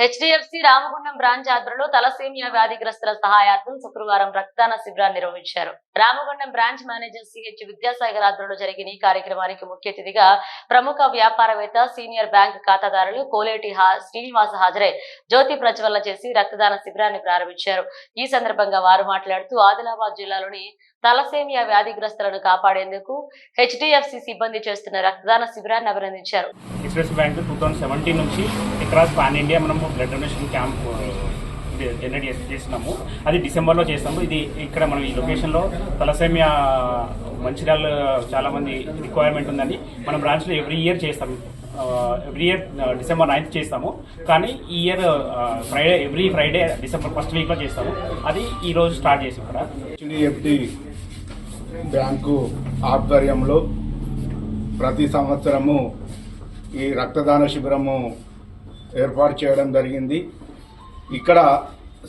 HDFC Ramagundam branch ఆధ్వర్యంలో thalassaemia వ్యాధిగ్రస్తుల సహాయార్థం శుక్రవారం రక్తదాన శిబిరాన్ని నిర్వహించారు. Ramagundam branch manager CH Vidyasagar ఆధ్వర్యంలో జరిగిన ఈ కార్యక్రమానికి ముఖ్య అతిథిగా ప్రముఖ వ్యాపారవేత్త సీనియర్ బ్యాంక్ ఖాతాదారులు కోలేటి హా- శ్రీనివాస హాజరై జ్యోతి ప్రజ్వలన చేసి రక్తదాన శిబిరాన్ని ప్రారంభించారు. ఈ సందర్భంగా వారు మాట్లాడుతూ ఆదిలాబాద్ జిల్లాలోని తలసేమియా వ్యాధిగ్రస్తులను కాపాడేందుకు హెచ్డిఎఫ్సి సిబ్బంది చేస్తున్న రక్తదాన శిబిరాన్ని అభినందించారు. Express bank two thousand seventeen నుంచి అక్రాస్ పాన్ ఇండియా మనము బ్లడ్ డొనేషన్ క్యాంప్ జనరేట్ చేసి చేస్తున్నాము. అది డిసెంబర్లో చేస్తాము. ఇది ఇక్కడ మనం ఈ లొకేషన్లో తలసేమియా మంచిర్యాల చాలా మంది రిక్వైర్మెంట్ ఉందని మన బ్రాంచ్లో ఎవ్రీ ఇయర్ చేస్తాము. ఎవ్రీ ఇయర్ డిసెంబర్ నైన్త్ చేస్తాము. కానీ ఈ year Friday every Friday December first వీక్లో చేస్తాము. అది ఈ రోజు స్టార్ట్ చేసి ఇక్కడ. బ్యాంకు ఆధ్వర్యంలో ప్రతి సంవత్సరము ఈ రక్తదాన శిబిరము ఏర్పాటు చేయడం జరిగింది. ఇక్కడ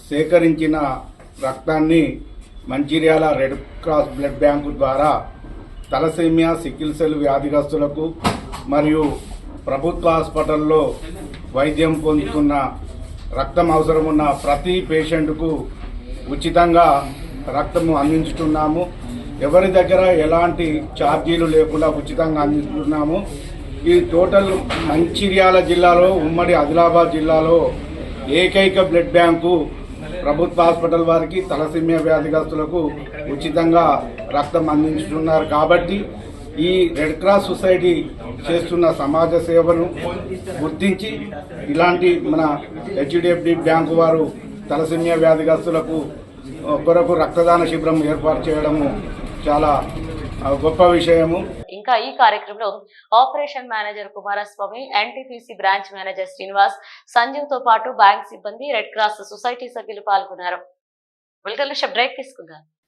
సేకరించిన రక్తాన్ని Mancherial red cross blood bank thalassaemia thalassemia sickle cell వ్యాధిగ్రస్తులకు మరియు ప్రభుత్వ హాస్పిటల్లో వైద్యం పొందుతున్న రక్తం అవసరం ఉన్న ప్రతి పేషెంట్కు ఉచితంగా రక్తము అందించుతున్నాము. ఎవరి దగ్గర ఎలాంటి ఛార్జీలు లేకుండా ఉచితంగా అందిస్తున్నాము. ఈ టోటల్ మంచిర్యాల జిల్లాలో ఉమ్మడి ఆదిలాబాద్ జిల్లాలో ఏకైక బ్లడ్ బ్యాంకు ప్రభుత్వ హాస్పిటల్ వారికి తలసిమియా వ్యాధిగ్రస్తులకు ఉచితంగా రక్తం అందించుతున్నారు కాబట్టి ఈ రెడ్ క్రాస్ సొసైటీ చేస్తున్న సమాజ సేవను గుర్తించి ఇలాంటి మన హెచ్డిఎఫ్డి బ్యాంకు వారు తలసిమియా వ్యాధిగ్రస్తులకు కొరకు రక్తదాన శిబిరం ఏర్పాటు చేయడము చాలా గొప్ప విషయము. ఇంకా ఈ కార్యక్రమంలో operation manager Kumaraswamy NTPC branch manager Srinivas సంజీవ్తో పాటు బ్యాంక్ సిబ్బంది రెడ్ క్రాస్ సొసైటీ సభ్యులు పాల్గొన్నారు. వెల్కమ్ బ్రేక్ తీసుకుందాం.